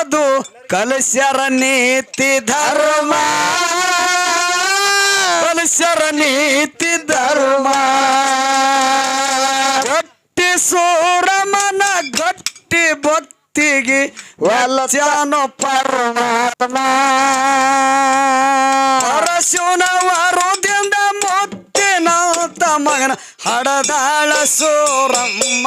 ಅದು ಕಲಶ್ಯರ ನೀತಿ ಧರ್ಮ. ಕಲಶ್ಯರ ನೀತಿ ಧರ್ಮ. ಗಟ್ಟಿ ಸೂರಮನ ಗಟ್ಟಿ ಭಕ್ತಿಗೆ ವಲಸನು ಪರಮಾತ್ಮ. ಪರಶುನ ವರುದಿಂದ ಮುತ್ತಿನ ಮಗನ ಹಡದಾಳ ಸೂರಮ್ಮ.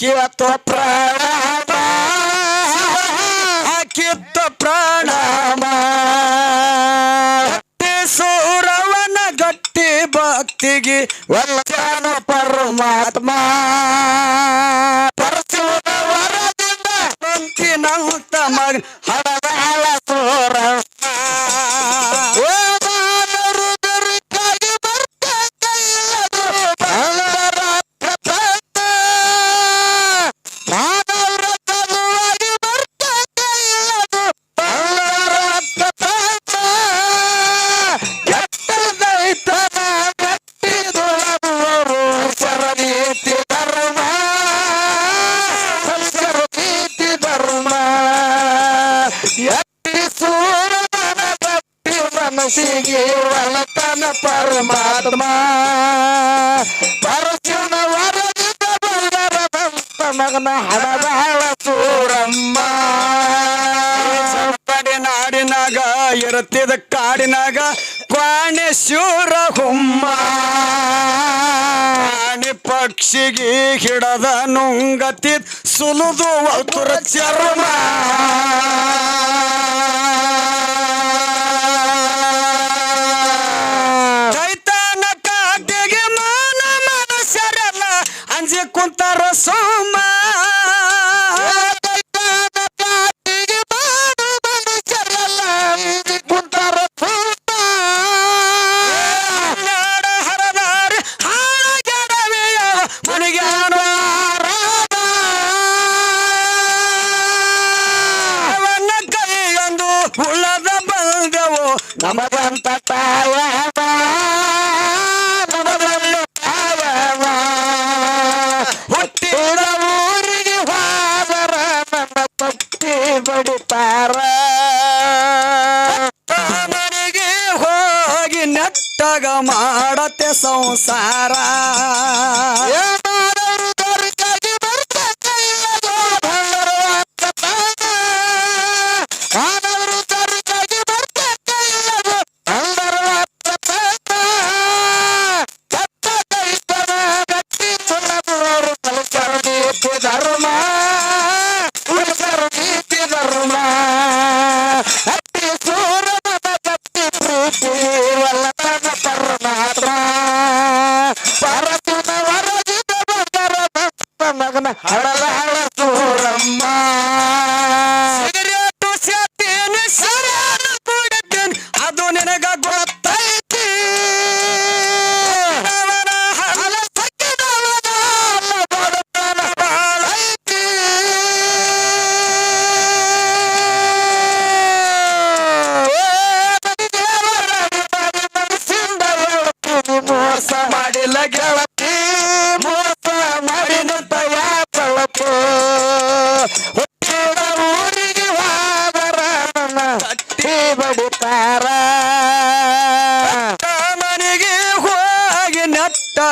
ಕಿತ್ತ ಪ್ರಾಣ ಕಿತ್ತ ಪ್ರಾಣ ಸೂರವನ ಗಟ್ಟಿ ಭಕ್ತಿಗೆ ವಲ್ಲನ ಪರಮಾತ್ಮ. ಪರಸೂರ ವರದಿಂದ ಮಂತಿನ ಉತ್ತಮ ಮನಸ್ಸಿಗೆ ಒಳತನ ಪರಮಾತ್ಮ. ಪರಶಿವನ ವರದಿದ ಬಂದರದಂತ ಮಗನ ಹಣದಾಳ ಸೂರಮ್ಮ. ನಾಡಿನಾಗ ಇರುತ್ತಿದ ಕಾಡಿನಾಗ ಕ್ವಾಣೆ ಶಿವರ ಹುಮ್ಮ ಪಕ್ಷಿಗೆ ಹಿಡದ ನುಂಗತಿದ್ ಸುಲುದು ಚರ್ಮ. Ba-dum-ba-ba-wow. I got grab.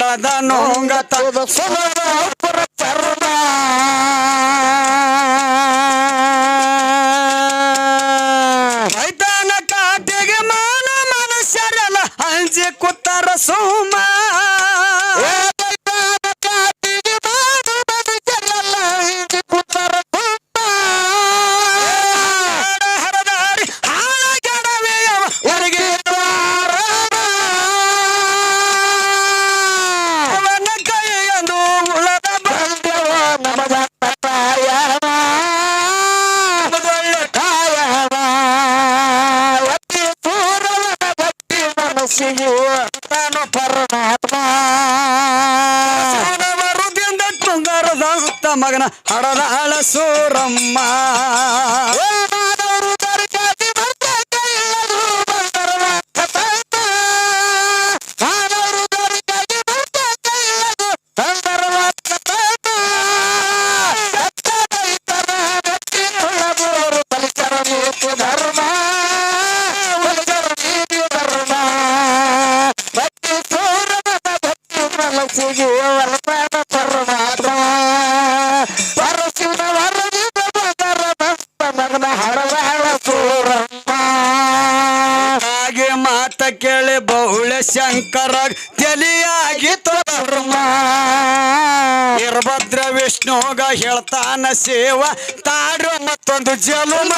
ಕಡದ ನೋಂಗತ ಸುಮರ ಮನಸ್ಸಿಗೆ ತಾನು ಪರಮಾತ್ಮ. ಮರುದಿಂದ ತುಂಗರದ ಮಗನ ಹಡದಾಳ ಸೂರಮ್ಮ ಮನಸ್ಸಿಗೆ ವರದಾನ ಪರಮಾತ್ಮ. ಮಗನ ಹಾಗೆ ಮಾತ ಕೇಳಿ ಬಹುಳ ಶಂಕರ ತಲಿಯಾಗಿ ತೋರ್ಮ. ವೀರಭದ್ರ ವಿಷ್ಣುಗ ಹೇಳ್ತಾನ ಸೇವ ತಾಡು ಮತ್ತೊಂದು ಜಲುಮ.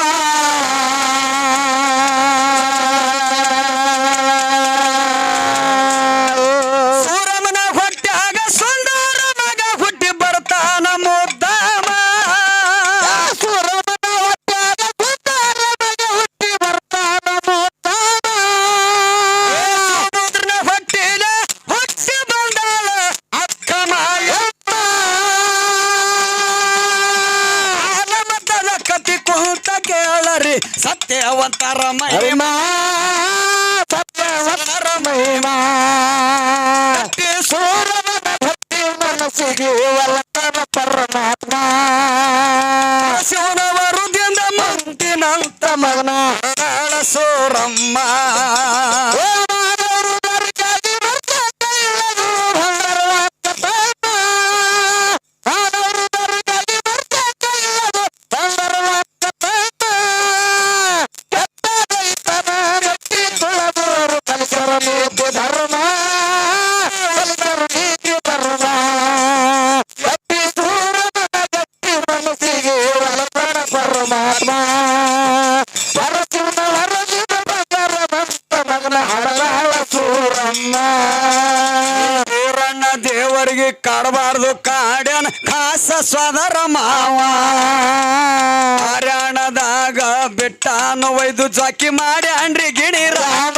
ಮಹಿಮಾ ಸತ್ಯವರ ಮಹಿಮಾ ಸೂರನ ಭಕ್ತಿ ಮನಸ್ಸಿಗೆ ವಲ್ಲಭ ಪರಮಾತ್ಮ. ಶಿವನ ವರುದಿಂದ ಮಂತಿನಂತ ಮಗನ ಸೂರಮ್ಮ. ಹೊಡೆದು ಕಾಡ್ಯಾನ ಖಾಸ ಸ್ವದರ ಮಾವ. ಹರ್ಯಾಣದಾಗ ಬೆಟ್ಟಾನು ಒಯ್ದು ಜಾಕಿ ಮಾಡ್ಯಾನ್ರಿ ಗಿಣಿರಾಮ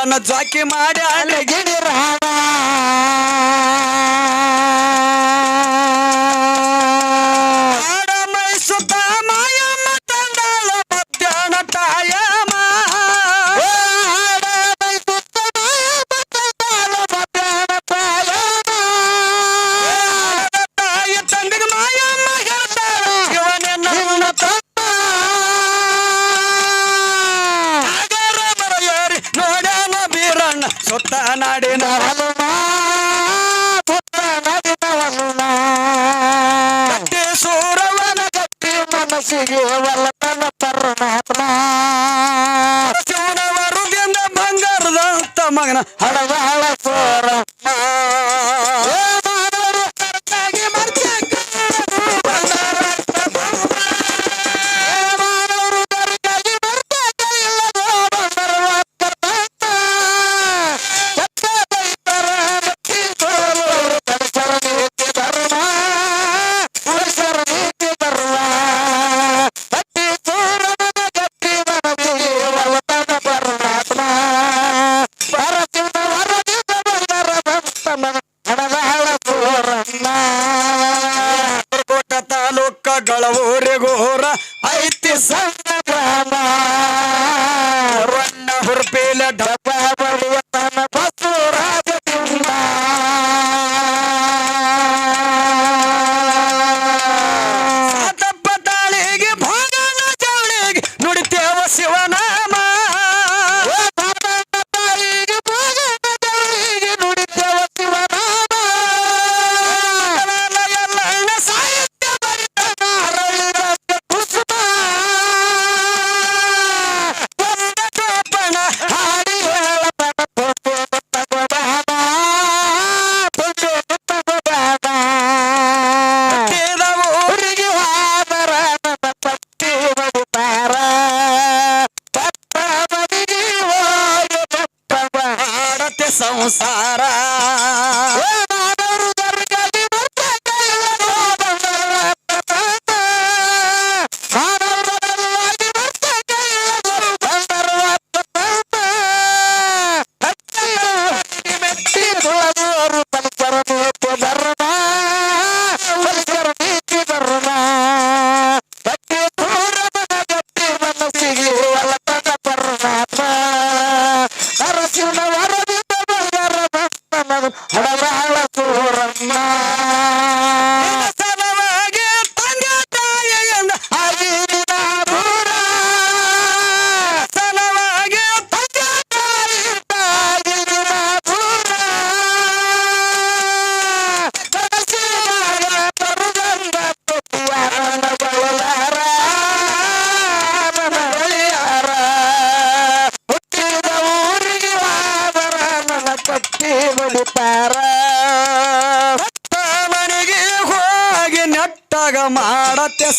ಗಿಡನ ಜಾಕಿ ಮಾಡಿ ಗಿಡ ಸೂರವನ ಗಟ್ಟಿ ಮನಸ್ಸಿಗೆ ವಲ್ಲನ ಪರಮಾತ್ಮ ಶಿವನವರು ಬಂಗಾರದ ತಮಗನ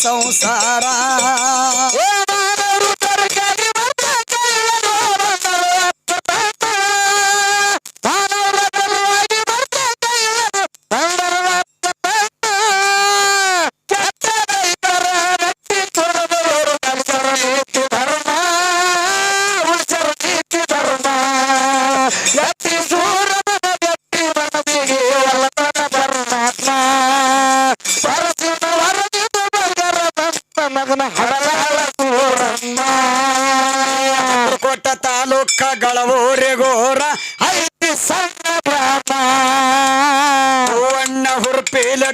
ಸಂಸಾರ ಮೇಲೆ